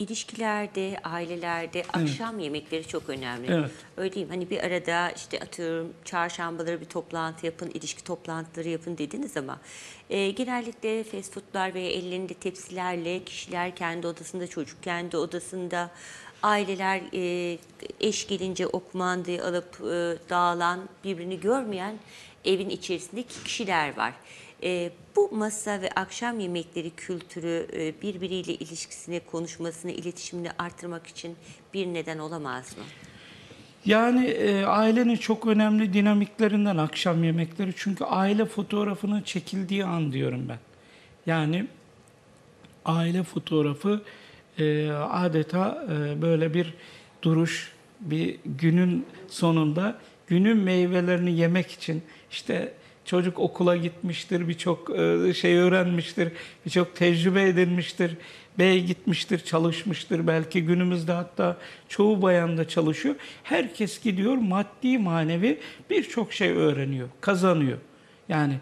ilişkilerde, ailelerde akşam yemekleri çok önemli. Evet. Öyle değil mi? Hani bir arada işte atıyorum çarşambaları bir toplantı yapın, ilişki toplantıları yapın dediniz ama e, genellikle fast foodlar veya ellerinde tepsilerle kişiler kendi odasında, çocuk kendi odasında, aileler e, eş gelince o kumandayı alıp e, dağılan, birbirini görmeyen evin içerisindeki kişiler var. E, bu masa ve akşam yemekleri kültürü e, birbiriyle ilişkisini, konuşmasını, iletişimini artırmak için bir neden olamaz mı? Yani e, ailenin çok önemli dinamiklerinden akşam yemekleri. Çünkü aile fotoğrafının çekildiği an diyorum ben. Yani aile fotoğrafı e, adeta e, böyle bir duruş, bir günün sonunda günün meyvelerini yemek için işte çocuk okula gitmiştir, birçok e, şey öğrenmiştir, birçok tecrübe edinmiştir, bey gitmiştir, çalışmıştır. Belki günümüzde hatta çoğu bayan da çalışıyor. Herkes gidiyor maddi manevi birçok şey öğreniyor, kazanıyor. Yani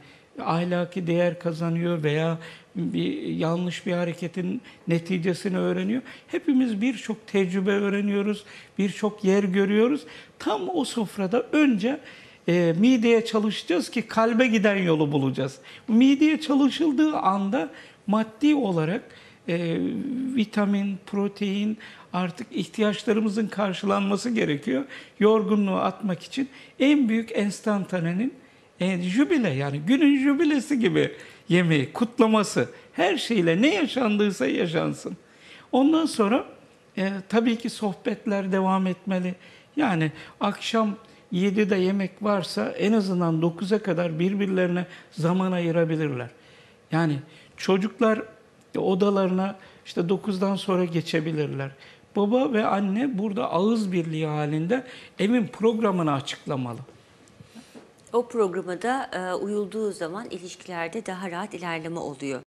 ahlaki değer kazanıyor veya bir yanlış bir hareketin neticesini öğreniyor. Hepimiz birçok tecrübe öğreniyoruz, birçok yer görüyoruz. Tam o sofrada önce e, mideye çalışacağız ki kalbe giden yolu bulacağız. Mideye çalışıldığı anda maddi olarak e, vitamin, protein artık ihtiyaçlarımızın karşılanması gerekiyor. Yorgunluğu atmak için en büyük enstantanenin e, jübile yani günün jübilesi gibi yemeği, kutlaması her şeyle ne yaşandıysa yaşansın. Ondan sonra e, tabii ki sohbetler devam etmeli. Yani akşam 7'de yemek varsa en azından 9'a kadar birbirlerine zaman ayırabilirler. Yani çocuklar odalarına işte 9'dan sonra geçebilirler. Baba ve anne burada ağız birliği halinde evin programını açıklamalı. O programa da e, uyulduğu zaman ilişkilerde daha rahat ilerleme oluyor.